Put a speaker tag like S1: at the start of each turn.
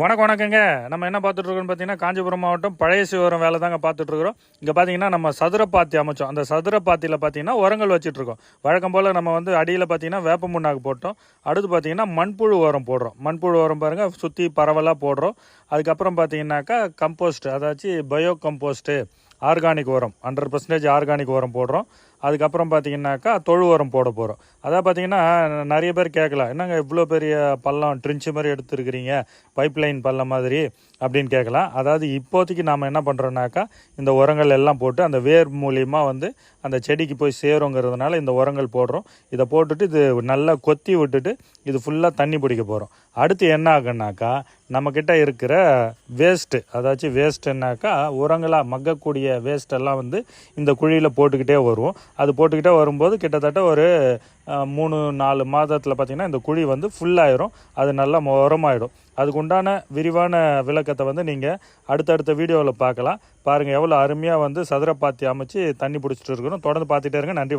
S1: வணக்கம் வணக்கங்க. நம்ம என்ன பார்த்துட்டு இருக்கோம்னு பார்த்தீங்கன்னா காஞ்சிபுரம் மாவட்டம் பழைய சிவரம் வேலை தாங்க பார்த்துட்டு இருக்கிறோம் இங்கே பார்த்தீங்கன்னா நம்ம சதுர பாத்தி அமைச்சோம். அந்த சதுர பாத்தியில் பார்த்தீங்கன்னா உரங்கள் வச்சுட்டு இருக்கோம் வழக்கம் போல் நம்ம வந்து அடியில் பார்த்தீங்கன்னா வேப்ப முன்னாக்கு போட்டோம். அடுத்து பார்த்தீங்கன்னா மண்புழு உரம் போடுறோம். மண்புழு உரம் பாருங்கள் சுற்றி பரவலாக போடுறோம். அதுக்கப்புறம் பார்த்தீங்கன்னாக்கா கம்போஸ்ட் அதாச்சு பயோ கம்போஸ்ட்டு ஆர்கானிக் உரம் ஹண்ட்ரட் பர்சன்டேஜ் ஆர்கானிக் உரம் போடுறோம். அதுக்கப்புறம் பார்த்தீங்கன்னாக்கா தொழு உரம் போட போகிறோம் அதான் பார்த்தீங்கன்னா நிறைய பேர் கேட்கலாம் என்னங்க இவ்வளோ பெரிய பள்ளம் ட்ரிஞ்சு மாதிரி எடுத்துருக்கிறீங்க பைப் லைன் பள்ளம் மாதிரி? அப்படின்னு கேட்கலாம். அதாவது இப்போதைக்கு நாம் என்ன பண்ணுறோன்னாக்கா இந்த உரங்கள் எல்லாம் போட்டு அந்த வேர் மூலியமாக வந்து அந்த செடிக்கு போய் சேருங்கிறதுனால இந்த உரங்கள் போடுறோம். இதை போட்டுட்டு இது நல்லா கொத்தி விட்டுட்டு இது ஃபுல்லாக தண்ணி பிடிக்க போகிறோம் அடுத்து என்ன ஆகுனாக்கா நம்மக்கிட்ட இருக்கிற வேஸ்ட்டு அதாச்சும் வேஸ்ட்டுனாக்கா உரங்களாக மக்கக்கூடிய வேஸ்ட்டெல்லாம் வந்து இந்த குழியில் போட்டுக்கிட்டே வருவோம் அது போட்டுக்கிட்டே வரும்போது கிட்டத்தட்ட ஒரு மூணு நாலு மாதத்தில் பார்த்திங்கன்னா இந்த குழி வந்து ஃபுல்லாயிரும் அது நல்லா உரமாயிடும் அதுக்குண்டான விரிவான விளக்கத்தை வந்து நீங்கள் அடுத்தடுத்த வீடியோவில் பார்க்கலாம். பாருங்கள் எவ்வளோ அருமையாக வந்து சதுரப்பாத்தி அமைச்சு தண்ணி பிடிச்சிட்டு இருக்கிறோம் தொடர்ந்து பார்த்துட்டே இருங்க. நன்றி